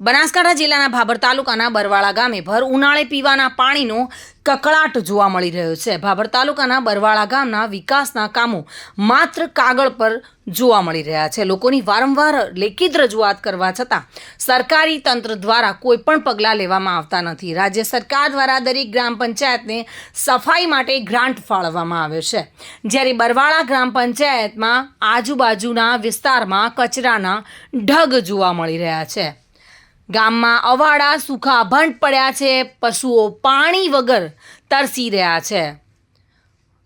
બનાસકાંઠા જિલ્લાના ભાભર તાલુકાના બરવાળા ગામે ભર ઉનાળે પીવાના પાણીનો કકળાટ જોવા મળી રહ્યો છે. ભાભર તાલુકાના બરવાળા ગામના વિકાસના કામો માત્ર કાગળ પર જોવા મળી રહ્યા છે. લોકોની વારંવાર લેખિત રજૂઆત કરવા છતાં સરકારી તંત્ર દ્વારા કોઈ પણ પગલાં લેવામાં આવતા નથી. રાજ્ય સરકાર દ્વારા દરેક ગ્રામ પંચાયતને સફાઈ માટે ગ્રાન્ટ ફાળવવામાં આવ્યો છે. જ્યારે બરવાળા ગ્રામ પંચાયતમાં આજુબાજુના વિસ્તારમાં કચરાના ઢગ જોવા મળી રહ્યા છે. ગામમાં અવાડા, સૂખા ભંડ પડ્યા છે, પશુઓ પાણી વગર તરસી રહ્યા છે.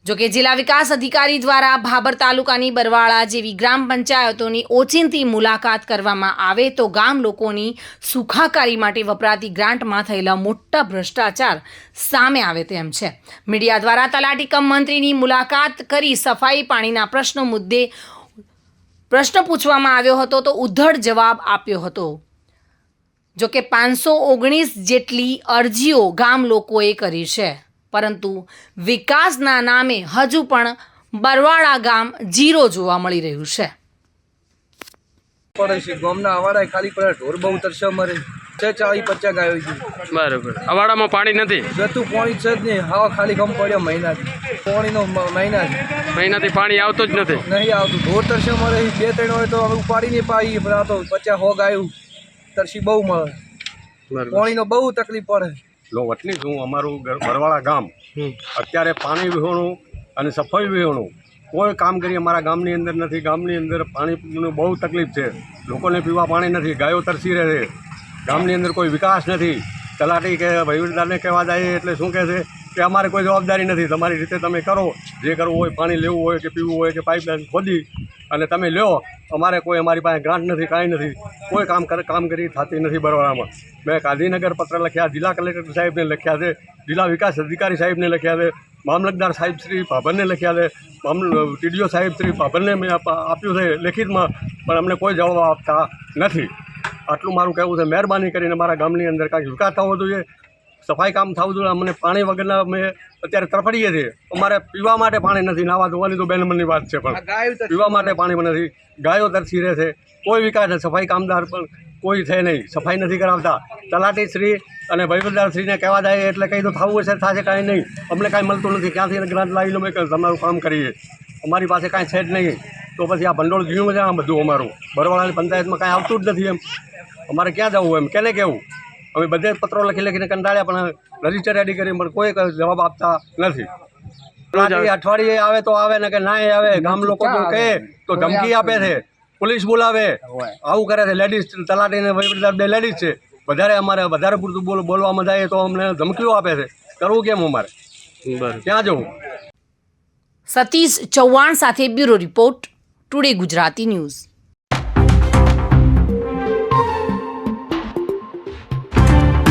જોકે જિલ્લા વિકાસ અધિકારી દ્વારા ભાબર તાલુકાની બરવાળા જેવી ગ્રામ પંચાયતોની ઓચિંતી મુલાકાત કરવામાં આવે તો ગામ લોકોની સુખાકારી માટે વપરાતી ગ્રાન્ટમાં થયેલા મોટા ભ્રષ્ટાચાર સામે આવે તેમ છે. મીડિયા દ્વારા તલાટી કમ મંત્રીની મુલાકાત કરી સફાઈ પાણીના પ્રશ્નો મુદ્દે પ્રશ્ન પૂછવામાં આવ્યો હતો તો ઉદ્ધડ જવાબ આપ્યો હતો. જો કે પાંચસો ઓગણીસ જેટલી અરજીઓ ગામ લોકોએ કરી છે. પરંતુ વિકાસના નામે હજુ પણ બરવાડા ગામ જીરો જોવા મળી રહ્યું છે. પડે છે. ગામના અવાડા ખાલી પડે ઢોર બહુ તરસે મરે. છે ચાળી પચાસ ગાયો છે બરાબર. અવાડામાં પાણી નથી? જતું પાણી છે જ નહીં. હવા ખાલી ગમ પડ્યો મહિનાથી. પાણીનો મ- મહિના મહિનાથી પાણી આવતું જ નથી? નહીં આવતું. ઢોર તરસે મરે. છે. બે ત્રણ હોય તો હવે ઉપાડી નહીં પણ આ તો પચાસ હો ગાયું તરસી બહુ મળે. પાણીનો બહુ તકલીફ પડે. લો વતની છું અમારું ઘર બરવાળા ગામ. અત્યારે પાણી વિહોણું અને સફાઈ વિહોણું કોઈ કામ કરી અમારા ગામની અંદર નથી. ગામની અંદર પાણીનું બહુ તકલીફ છે. લોકોને પીવા પાણી નથી. ગાયો તરસી રહે છે. ગામની અંદર કોઈ વિકાસ નથી. તલાટી કે વહીવટદારને કહેવા જાય એટલે શું કહે છે કે અમારે કોઈ જવાબદારી નથી. તમારી રીતે તમે કરો. જે કરવું હોય પાણી લેવું હોય કે પીવું હોય કે પાઇપલાઇન ખોદી અને તમે લ્યો. અમારે કોઈ અમારી પાસે ગ્રાન્ટ નથી, કાંઈ નથી. કોઈ કામ કામગીરી થતી નથી બરોડામાં. મેં ગાંધીનગર પત્ર લખ્યા, જિલ્લા કલેક્ટર સાહેબને લખ્યા છે, જિલ્લા વિકાસ અધિકારી સાહેબને લખ્યા છે, મામલતદાર સાહેબ શ્રી ભાભરને લખ્યા છે ટીડીઓ સાહેબ શ્રી ભાભરને મેં આપ્યું છે લેખિતમાં, પણ અમને કોઈ જવાબ આપતા નથી. આટલું મારું કહેવું છે. મહેરબાની કરીને મારા ગામની અંદર કાંઈક વિકાસ થવો જોઈએ. સફાઈ કામ થવું જોઈએ. અમને પાણી વગરના અમે અત્યારે તરફડીએ છીએ. અમારે પીવા માટે પાણી નથી. નાવા ધોવાની તો બેનમનની વાત છે પણ. પીવા માટે પાણી પણ નથી. ગાયો તરસી રહે છે. કોઈ વિકાસ સફાઈ કામદાર પણ કોઈ છે નહીં. સફાઈ નથી કરાવતા. તલાટી શ્રી અને શ્રીને કહેવા જાય એટલે કંઈ તો થવું હશે થશે કાંઈ નહીં. અમને કાંઈ મળતું નથી. ક્યાંથી ગ્રાન્ટ લાવી લો? મેં કે તમારું કામ કરીએ. અમારી પાસે કાંઈ છે જ નહીં. તો પછી આ ભંડોળ ગયું છે આ બધું અમારું. બરવાળાની પંચાયતમાં કાંઈ આવતું જ નથી એમ. અમારે ક્યાં જવું એમ? કેને કેવું? અમે બધે જ પત્રો લખી લખીને કંટાળ્યા પણ રજિસ્ટર રેડી કરી પણ કોઈ જવાબ આપતા નથી. અઠવાડિયે આવે તો આવે ને કે ના આવે ગામ લોકો કહે તો ધમકી આપે છે. પોલીસ બોલાવે. આવું કરે છે. લેડીઝ તલાટી ને બે લેડીઝ છે. વધારે અમારે વધારે પૂરતું બોલ બોલવામાં જાય તો અમને ધમકીઓ આપે છે. કરવું કેમ અમારે? ક્યાં જવું? સતીશ ચૌહાણ સાથે bureau report today Gujarati news.